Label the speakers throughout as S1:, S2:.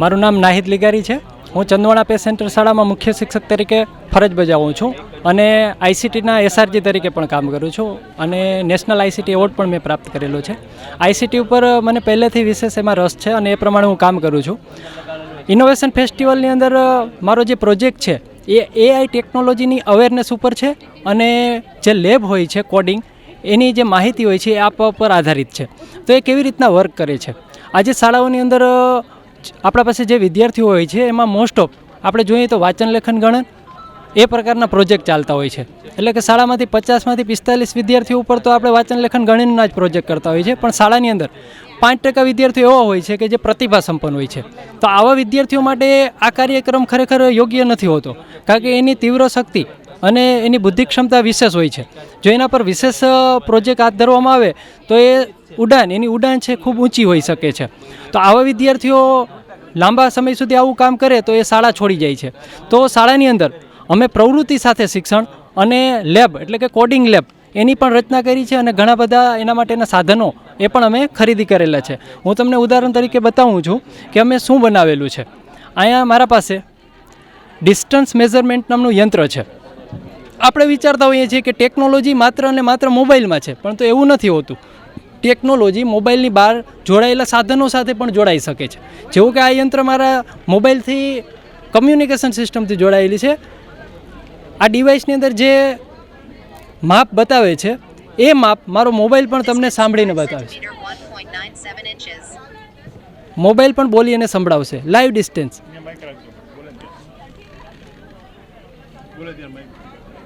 S1: મારું નામ નાહિદ લિગારી છે. હું ચંદવાડા પે સેન્ટર શાળામાં મુખ્ય શિક્ષક તરીકે ફરજ બજાવું છું અને આઈસીટીના એસઆરજી તરીકે પણ કામ કરું છું અને નેશનલ આઈસીટી એવોર્ડ પણ મેં પ્રાપ્ત કરેલો છે. આઈસીટી ઉપર મને પહેલેથી વિશેષ એમાં રસ છે અને એ પ્રમાણે હું કામ કરું છું. ઇનોવેશન ફેસ્ટિવલની અંદર મારો જે પ્રોજેક્ટ છે, એ એઆઈ ટેકનોલોજીની અવેરનેસ ઉપર છે અને જે લેબ હોય છે કોડિંગ એની જે માહિતી હોય છે એ આપવા પર આધારિત છે. તો એ કેવી રીતના વર્ક કરે છે? આજે શાળાઓની અંદર આપણા પાસે જે વિદ્યાર્થીઓ હોય છે, એમાં મોસ્ટ ઓફ આપણે જોઈએ તો વાંચન, લેખન, ગણન એ પ્રકારના પ્રોજેક્ટ ચાલતા હોય છે. એટલે કે શાળામાંથી પચાસમાંથી પિસ્તાલીસ વિદ્યાર્થીઓ ઉપર તો આપણે વાંચન, લેખન, ગણનના જ પ્રોજેક્ટ કરતા હોય છે. પણ શાળાની અંદર પાંચ ટકા વિદ્યાર્થીઓ એવા હોય છે કે જે પ્રતિભા સંપન્ન હોય છે. તો આવા વિદ્યાર્થીઓ માટે આ કાર્યક્રમ ખરેખર યોગ્ય નથી હોતો. કારણ કે એની તીવ્ર શક્તિ અને એની બુદ્ધિ ક્ષમતા વિશેષ હોય છે. જો એના પર વિશેષ પ્રોજેક્ટ હાથ ધરવામાં આવે તો એ ઉડાન, એની ઉડાન છે, ખૂબ ઊંચી હોઈ શકે છે. તો આવા વિદ્યાર્થીઓ લાંબા સમય સુધી આવું કામ કરે તો એ શાળા છોડી જાય છે. તો શાળાની અંદર અમે પ્રવૃત્તિ સાથે શિક્ષણ અને લેબ એટલે કે કોડિંગ લેબ એની પણ રચના કરી છે અને ઘણા બધા એના માટેના સાધનો એ પણ અમે ખરીદી કરેલા છે. હું તમને ઉદાહરણ તરીકે બતાવું છું કે અમે શું બનાવેલું છે. અહીંયા મારા પાસે ડિસ્ટન્સ મેઝરમેન્ટ નામનું યંત્ર છે. આપણે વિચારતા હોઈએ છીએ કે ટેકનોલોજી માત્ર અને માત્ર મોબાઈલમાં છે, પણ તો એવું નથી હોતું. ટેકનોલોજી મોબાઈલની બહાર જોડાયેલા સાધનો સાથે પણ જોડાઈ શકે છે જેવું કે આ યંત્ર મારા મોબાઈલથી કમ્યુનિકેશન સિસ્ટમથી જોડાયેલી છે આ ડિવાઇસની અંદર જે માપ બતાવે છે, એ માપ મારો મોબાઈલ પણ તમને સાંભળીને બતાવે છે
S2: Meter 1.97 inches.
S1: મોબાઈલ પણ બોલી અને સંભળાવશે live distance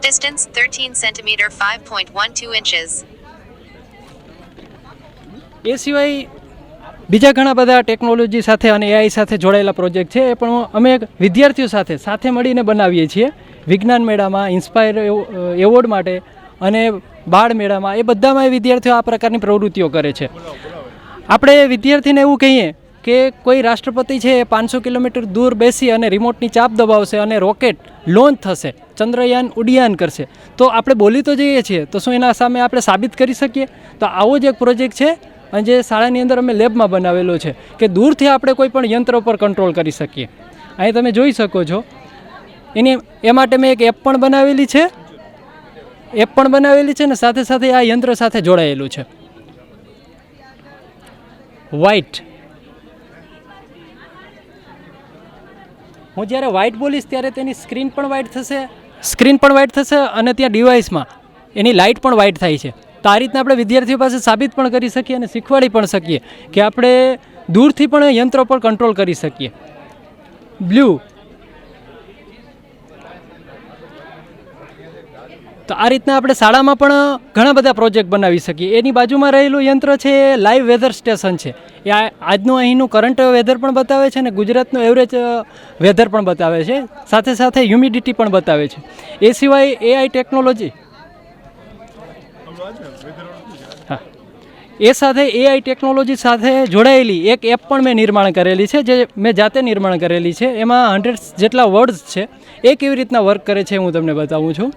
S2: Distance 13 centimeter 5.12 inches.
S1: એ સિવાય બીજા ઘણા બધા ટેકનોલોજી સાથે અને એઆઈ સાથે જોડાયેલા પ્રોજેક્ટ છે, એ પણ અમે વિદ્યાર્થીઓ સાથે સાથે મળીને બનાવીએ છીએ. વિજ્ઞાન મેળામાં ઇન્સ્પાયર એવોર્ડ માટે અને બાળ મેળામાં, એ બધામાં વિદ્યાર્થીઓ આ પ્રકારની પ્રવૃત્તિઓ કરે છે. આપણે વિદ્યાર્થીને એવું કહીએ કે કોઈ રાષ્ટ્રપતિ છે, એ પાંચસો કિલોમીટર દૂર બેસી અને રિમોટની ચાપ દબાવશે અને રોકેટ લોન્ચ થશે, ચંદ્રયાન ઉડ્ડયન કરશે. તો આપણે બોલી તો જઈએ છીએ, તો શું એના સામે આપણે સાબિત કરી શકીએ? તો આવો જ એક પ્રોજેક્ટ છે અને જે શાળાની અંદર અમે લેબમાં બનાવેલો છે કે દૂરથી આપણે કોઈ પણ યંત્ર પર કંટ્રોલ કરી શકીએ. અહીં તમે જોઈ શકો છો. એની, એ માટે મેં એક એપ પણ બનાવેલી છે. એપ પણ બનાવેલી છે ને સાથે સાથે આ યંત્ર સાથે જોડાયેલું છે. વ્હાઇટ હું જ્યારે વ્હાઇટ બોલીશ ત્યારે તેની સ્ક્રીન પણ વ્હાઇટ થશે. સ્ક્રીન પણ વ્હાઇટ થશે અને ત્યાં ડિવાઇસમાં એની લાઇટ પણ વ્હાઇટ થાય છે. તો આ રીતના આપણે વિદ્યાર્થીઓ પાસે સાબિત પણ કરી શકીએ અને શીખવાડી પણ શકીએ કે આપણે દૂરથી પણ યંત્રો પર કંટ્રોલ કરી શકીએ. બ્લુ તો આ રીતના આપણે શાળામાં પણ ઘણા બધા પ્રોજેક્ટ બનાવી શકીએ. એની બાજુમાં રહેલું યંત્ર છે એ લાઈવ વેધર સ્ટેશન છે. એ આજનું અહીંનું કરંટ વેધર પણ બતાવે છે અને ગુજરાતનું એવરેજ વેધર પણ બતાવે છે. સાથે સાથે હ્યુમિડિટી પણ બતાવે છે. એ સિવાય એઆઈ ટેકનોલોજી હા. એ સાથે એઆઈ ટેકનોલોજી સાથે જોડાયેલી એક એપ પણ મેં નિર્માણ કરેલી છે જે મેં જાતે નિર્માણ કરેલી છે. એમાં હંડ્રેડ જેટલા વર્ડ્સ છે. એ કેવી રીતના વર્ક કરે છે હું તમને બતાવું છું.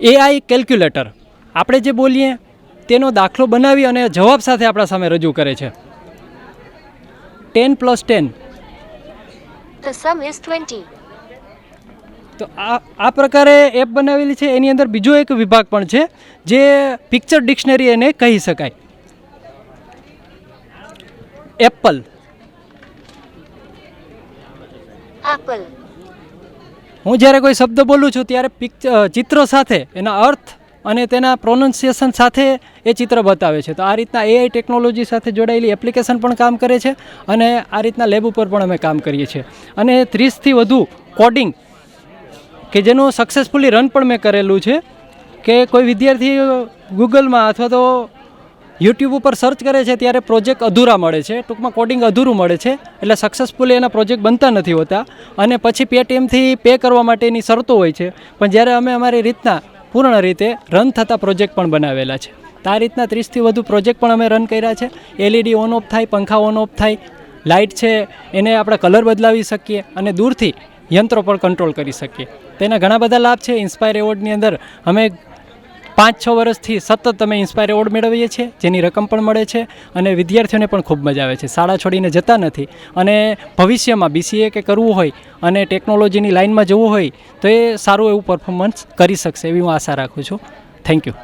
S1: એઆઈ કેલ્ક્યુલેટર આપણે જે બોલીએ તેનો દાખલો બનાવી અને જવાબ સાથે આપણા સામે રજૂ કરે છે. Ten plus ten
S3: The sum is 20.
S1: તો આ આ પ્રકારે એપ બનાવેલી છે. એની અંદર બીજો એક વિભાગ પણ છે જે પિક્ચર ડિક્શનરી એને કહી શકાય. એપલ.
S3: એપલ
S1: હું જ્યારે કોઈ શબ્દ બોલું છું ત્યારે પિક્ચર ચિત્રો સાથે એના અર્થ અને તેના પ્રોનાઉન્સિએશન સાથે એ ચિત્ર બતાવે છે. તો આ રીતના એઆઈ ટેકનોલોજી સાથે જોડાયેલી એપ્લિકેશન પણ કામ કરે છે અને આ રીતના લેબ ઉપર પણ અમે કામ કરીએ છીએ. અને ત્રીસથી વધુ કોડિંગ કે જેનું સક્સેસફુલી રન પણ મેં કરેલું છે, કે કોઈ વિદ્યાર્થી ગૂગલમાં અથવા તો યુટ્યુબ ઉપર સર્ચ કરે છે ત્યારે પ્રોજેક્ટ અધૂરા મળે છે, ટૂંકમાં કોડિંગ અધૂરું મળે છે, એટલે સક્સેસફુલી એના પ્રોજેક્ટ બનતા નથી હોતા. અને પછી પેટીએમથી પે કરવા માટેની શરતો હોય છે, પણ જ્યારે અમે અમારી રીતના પૂર્ણ રીતે રન થતા પ્રોજેક્ટ પણ બનાવેલા છે. આ રીતના ત્રીસથી વધુ પ્રોજેક્ટ પણ અમે રન કર્યા છે. એલઈડી ઓન ઓફ થાય, પંખા ઓન ઓફ થાય, લાઇટ છે, એને આપણે કલર બદલાવી શકીએ અને દૂરથી યંત્રો પર કંટ્રોલ કરી શકીએ. તેના ઘણા બધા લાભ છે. ઇન્સ્પાયર એવોર્ડની અંદર અમે પાંચ છ વર્ષથી સતત અમે ઇન્સ્પાયર એવોર્ડ મેળવીએ છીએ, જેની રકમ પણ મળે છે અને વિદ્યાર્થીઓને પણ ખૂબ મજા આવે છે. શાળા છોડીને જતા નથી. અને ભવિષ્યમાં બીસીએ કે કરવું હોય અને ટેકનોલોજીની લાઇનમાં જવું હોય તો એ સારું એવું પરફોર્મન્સ કરી શકશે એવી હું આશા રાખું છું. Thank you